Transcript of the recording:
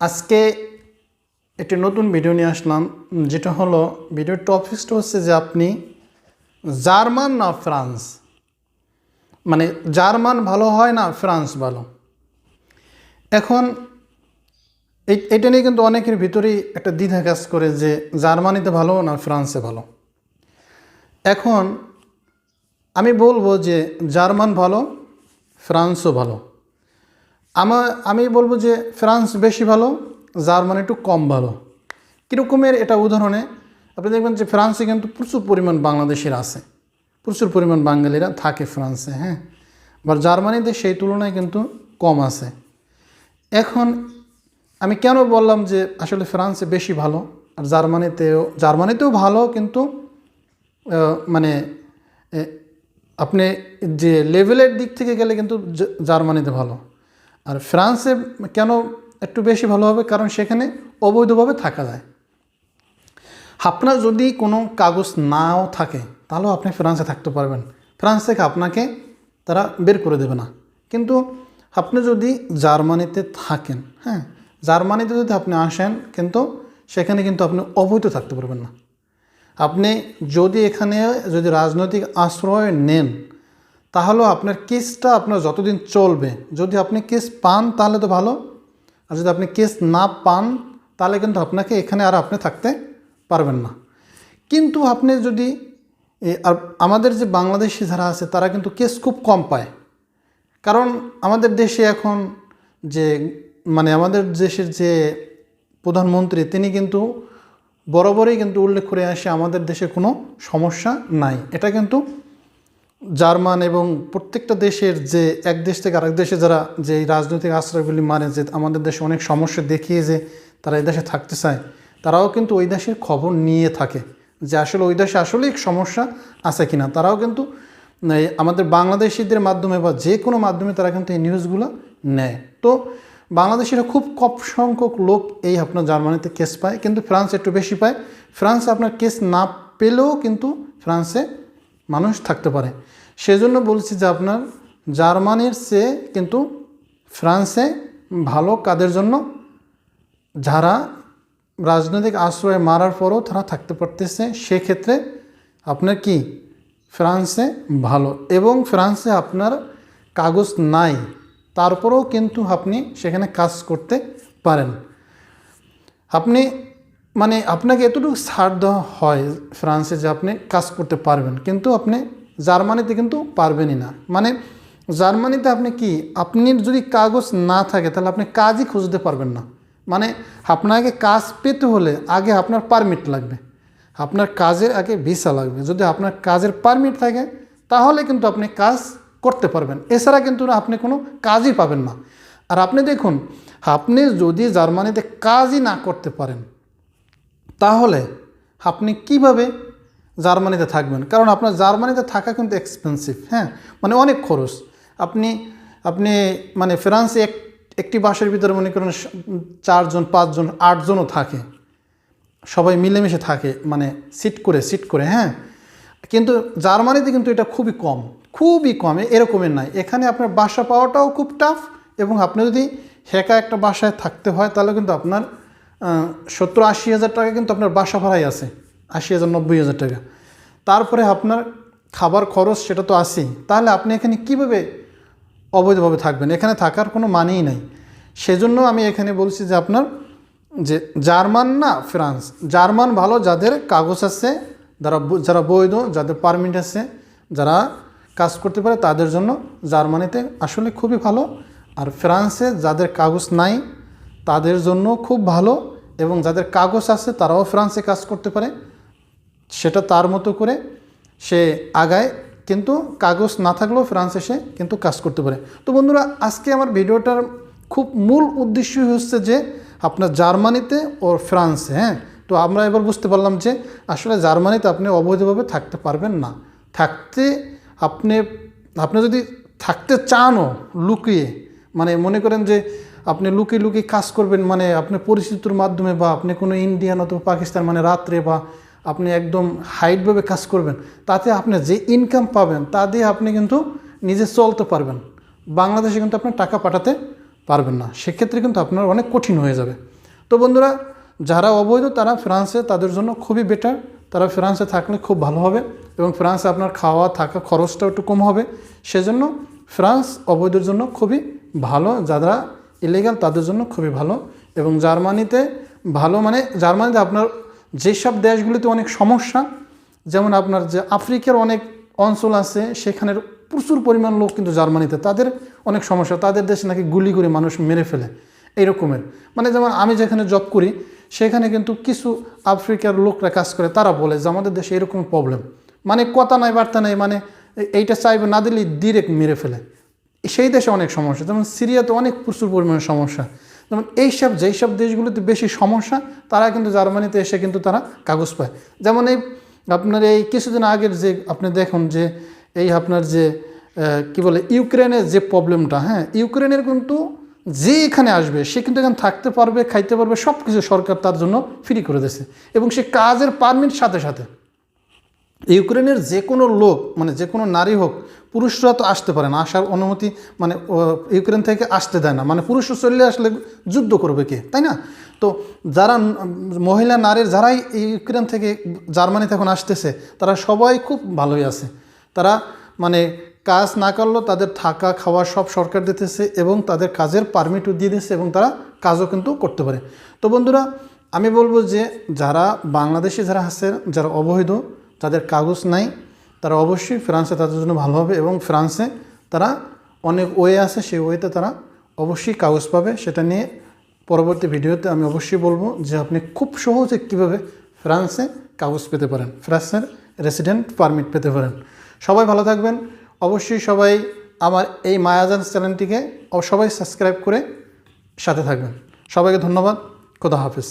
আজকে একটি নতুন ভিডিও নিয়ে আসলাম, যেটা হলো ভিডিওর টপিকসটা হচ্ছে যে আপনি জার্মান না ফ্রান্স? মানে জার্মান ভালো হয় না ফ্রান্স ভালো? এখন এটা নিয়ে কিন্তু অনেকের ভিতরেই একটা দ্বিধা কাজ করে যে জার্মানিতে ভালো না ফ্রান্সে ভালো? এখন আমি বলব যে জার্মান ভালো, ফ্রান্সও ভালো। আমার আমি বলব যে ফ্রান্স বেশি ভালো, জার্মানি একটু কম ভালো। কীরকমের এটা উদাহরণে, আপনি দেখবেন যে ফ্রান্সে কিন্তু প্রচুর পরিমাণ বাংলাদেশের আছে। প্রচুর পরিমাণ বাঙালিরা থাকে ফ্রান্সে হ্যাঁ? আবার জার্মানিতে সেই তুলনায় কিন্তু কম আছে। এখন আমি কেন বললাম যে আসলে ফ্রান্সে বেশি ভালো, আর জার্মানিতেও জার্মানিতেও ভালো কিন্তু মানে আপনি যে লেভেলের দিক থেকে গেলে কিন্তু জার্মানিতে ভালো। আর ফ্রান্সে কেন একটু বেশি ভালো হবে? কারণ সেখানে অবৈধভাবে থাকা যায়। আপনার যদি কোনো কাগজ নাও থাকে, তাহলেও আপনি ফ্রান্সে থাকতে পারবেন। ফ্রান্স থেকে আপনাকে তারা বের করে দেবে না। কিন্তু আপনি যদি জার্মানিতে থাকেন হ্যাঁ জার্মানিতে যদি আপনি আসেন, কিন্তু সেখানে কিন্তু আপনি অবৈধ থাকতে পারবেন না। আপনি যদি এখানে যদি রাজনৈতিক আশ্রয় নেন তাহলেও আপনার কেসটা আপনার যতদিন চলবে, যদি আপনি কেস পান তাহলে তো ভালো, আর যদি আপনি কেস না পান তাহলে কিন্তু আপনাকে এখানে আর আপনি থাকতে পারবেন না। কিন্তু আপনি যদি আর আমাদের যে বাংলাদেশি যারা আছে তারা কিন্তু কেস খুব কম পায়। কারণ আমাদের দেশে এখন যে মানে আমাদের দেশের যে প্রধানমন্ত্রী, তিনি কিন্তু বরাবরই কিন্তু উল্লেখ করে আসে আমাদের দেশে কোনো সমস্যা নাই। এটা কিন্তু জার্মান এবং প্রত্যেকটা দেশের যে এক দেশ থেকে আরেক দেশে যারা যে রাজনৈতিক আশ্রয়গুলি মানে যে আমাদের দেশে অনেক সমস্যা দেখিয়ে যে তারা এই দেশে থাকতে চায়, তারাও কিন্তু ওই দেশের খবর নিয়ে থাকে যে আসলে ওই দেশে আসলেই সমস্যা আছে কি না তারাও কিন্তু আমাদের বাংলাদেশিদের মাধ্যমে বা যে কোনো মাধ্যমে তারা কিন্তু এই নিউজগুলো নেয়। তো বাংলাদেশিরা খুব কম সংখ্যক লোক এই আপনার জার্মানিতে কেস পায়, কিন্তু ফ্রান্স একটু বেশি পায়। ফ্রান্সে আপনার কেস না পেলেও কিন্তু ফ্রান্সে মানুষ থাকতে পারে। সেজন্য বলছি যে আপনার জার্মানির চেয়ে কিন্তু ফ্রান্সে ভালো কাদের জন্য? যারা রাজনৈতিক আশ্রয় মারার পরও তারা থাকতে পারতেছে, সেক্ষেত্রে আপনার কি ফ্রান্সে ভালো? এবং ফ্রান্সে আপনার কাগজ নাই, তারপরেও কিন্তু আপনি সেখানে কাজ করতে পারেন। আপনি মানে আপনাকে এতটুকু ছাড় দেওয়া হয় ফ্রান্সে যে আপনি কাজ করতে পারবেন। কিন্তু আপনি জার্মানিতে কিন্তু পারবেনই না। মানে জার্মানিতে আপনি কি? আপনি যদি কাগজ না থাকে, তাহলে আপনি কাজই খুঁজতে পারবেন না। মানে আপনাকে কাজ পেতে হলে আগে আপনার পারমিট লাগবে। আপনার কাজের আগে ভিসা লাগবে। যদি আপনার কাজের পারমিট থাকে, তাহলে কিন্তু আপনি কাজ করতে পারবেন। এছাড়া কিন্তু আপনি কোনো কাজই পাবেন না। আর আপনি দেখুন, আপনি যদি জার্মানিতে কাজই না করতে পারেন তাহলে আপনি কীভাবে জার্মানিতে থাকবেন? কারণ আপনার জার্মানিতে থাকা কিন্তু এক্সপেন্সিভ হ্যাঁ? মানে অনেক খরচ। আপনি আপনি মানে ফ্রান্সে এক, একটি বাসের ভিতরে মনে করেন চারজন, পাঁচজন, আটজনও থাকে। সবাই মিলেমিশে থাকে মানে সিট করে সিট করে হ্যাঁ? কিন্তু জার্মানিতে কিন্তু এটা খুবই কম খুবই কম এরকমের নাই। এখানে আপনার বাসা পাওয়াটাও খুব টাফ এবং আপনি যদি হেকা একটা বাসায় থাকতে হয়, তাহলে কিন্তু আপনার সত্তর আশি হাজার টাকা কিন্তু আপনার বাসা ভাড়াই আছে, আশি হাজার, নব্বই হাজার টাকা। তারপরে আপনার খাবার খরচ সেটা তো আছেই। তাহলে আপনি এখানে কীভাবে অবৈধভাবে থাকবেন? এখানে থাকার কোনো মানেই নাই। সেজন্য আমি এখানে বলছি যে আপনার যে জার্মান না ফ্রান্স, জার্মান ভালো যাদের কাগজ আছে, যারা যারা বৈধ, যাদের পারমিট আছে, যারা কাজ করতে পারে, তাদের জন্য জার্মানিতে আসলে খুবই ভালো। আর ফ্রান্সে যাদের কাগজ নাই তাদের জন্য খুব ভালো এবং যাদের কাগজ আছে তারাও ফ্রান্সে কাজ করতে পারে। সেটা তার মতো করে সে আগায়, কিন্তু কাগজ না থাকলেও ফ্রান্সে সে কিন্তু কাজ করতে পারে। তো বন্ধুরা, আজকে আমার ভিডিওটার খুব মূল উদ্দেশ্যই হচ্ছে যে আপনার জার্মানিতে ও ফ্রান্সে হ্যাঁ? তো আমরা এবার বুঝতে পারলাম যে আসলে জার্মানিতে আপনি অবৈধভাবে থাকতে পারবেন না। থাকতে আপনি আপনি যদি থাকতে চানও, লুকিয়ে মানে মনে করেন যে আপনি লুকিয়ে লুকিয়ে কাজ করবেন মানে আপনি পরিচিতির মাধ্যমে বা আপনি কোনো ইন্ডিয়ান অথবা পাকিস্তান মানে রাত্রে বা আপনি একদম হাইটভাবে কাজ করবেন, তাতে আপনি যে ইনকাম পাবেন, তা দিয়ে আপনি কিন্তু নিজে চলতে পারবেন। বাংলাদেশে কিন্তু আপনি টাকা পাঠাতে পারবেন না, সেক্ষেত্রে কিন্তু আপনার অনেক কঠিন হয়ে যাবে। তো বন্ধুরা, যারা অবৈধ, তারা ফ্রান্সে তাদের জন্য খুবই বেটার তারা ফ্রান্সে থাকলে খুব ভালো হবে এবং ফ্রান্সে আপনার খাওয়া, থাকা খরচটাও একটু কম হবে। সেজন্য ফ্রান্স অবৈধের জন্য খুবই ভালো, যারা ইলিগাল তাদের জন্য খুবই ভালো এবং জার্মানিতে ভালো মানে জার্মানিতে আপনার যেসব দেশগুলিতে অনেক সমস্যা, যেমন আপনার যে আফ্রিকার অনেক অঞ্চল আছে, সেখানের প্রচুর পরিমাণ লোক কিন্তু জার্মানিতে, তাদের অনেক সমস্যা, তাদের দেশে নাকি গুলি করে মানুষ মেরে ফেলে এই রকমের মানে যেমন আমি যেখানে জব করি, সেখানে কিন্তু কিছু আফ্রিকার লোকরা কাজ করে, তারা বলে যে আমাদের দেশে এরকম প্রবলেম মানে কথা নাই, বার্তা নাই মানে এইটা চাইবে না দিলেই ডিরেক্ট মেরে ফেলে। সেই দেশে অনেক সমস্যা। যেমন সিরিয়াতে অনেক প্রচুর পরিমাণে সমস্যা। যেমন এইসব যেই সব দেশগুলোতে বেশি সমস্যা, তারা কিন্তু জার্মানিতে এসে কিন্তু তারা কাগজ পায়। যেমন এই আপনার এই কিছুদিন আগের যে আপনি দেখুন যে এই আপনার যে কি বলে, ইউক্রেনের যে প্রবলেমটা হ্যাঁ ইউক্রেনের কিন্তু যে এখানে আসবে, সে কিন্তু এখানে থাকতে পারবে, খাইতে পারবে সব কিছু সরকার তার জন্য ফ্রি করে দিয়েছে। এবং সে কাজের পারমিট সাথে সাথে ইউক্রেনের যে কোনো লোক মানে যে কোনো নারী হোক, পুরুষরা তো আসতে পারে না, আসার অনুমতি মানে ইউক্রেন থেকে আসতে দেয় না। মানে পুরুষরা চলে আসলে যুদ্ধ করবে কে, তাই না? তো যারা মহিলা, নারীর যারাই ইউক্রেন থেকে জার্মানিতে এখন আসতেছে, তারা সবাই খুব ভালোই আছে। তারা মানে কাজ না করলেও তাদের থাকা, খাওয়া সব সরকার দিতেছে এবং তাদের কাজের পারমিটও দিয়ে দিচ্ছে এবং তারা কাজও কিন্তু করতে পারে। তো বন্ধুরা, আমি বলব যে যারা বাংলাদেশে যারা আছে, যারা অবৈধ তাদের কাগজ নাই, তারা অবশ্যই ফ্রান্সে তাদের জন্য ভালো হবে এবং ফ্রান্সে তারা অনেক ওয়ে আছে, সেই ওয়েতে তারা অবশ্যই কাগজ পাবে। সেটা নিয়ে পরবর্তী ভিডিওতে আমি অবশ্যই বলব যে আপনি খুব সহজে কীভাবে ফ্রান্সে কাগজ পেতে পারেন, ফ্রান্সের রেসিডেন্ট পারমিট পেতে পারেন। সবাই ভালো থাকবেন। অবশ্যই সবাই আমার এই মায়াজান চ্যানেলটিকে সবাই সাবস্ক্রাইব করে সাথে থাকবেন। সবাইকে ধন্যবাদ। খোদা হাফিজ।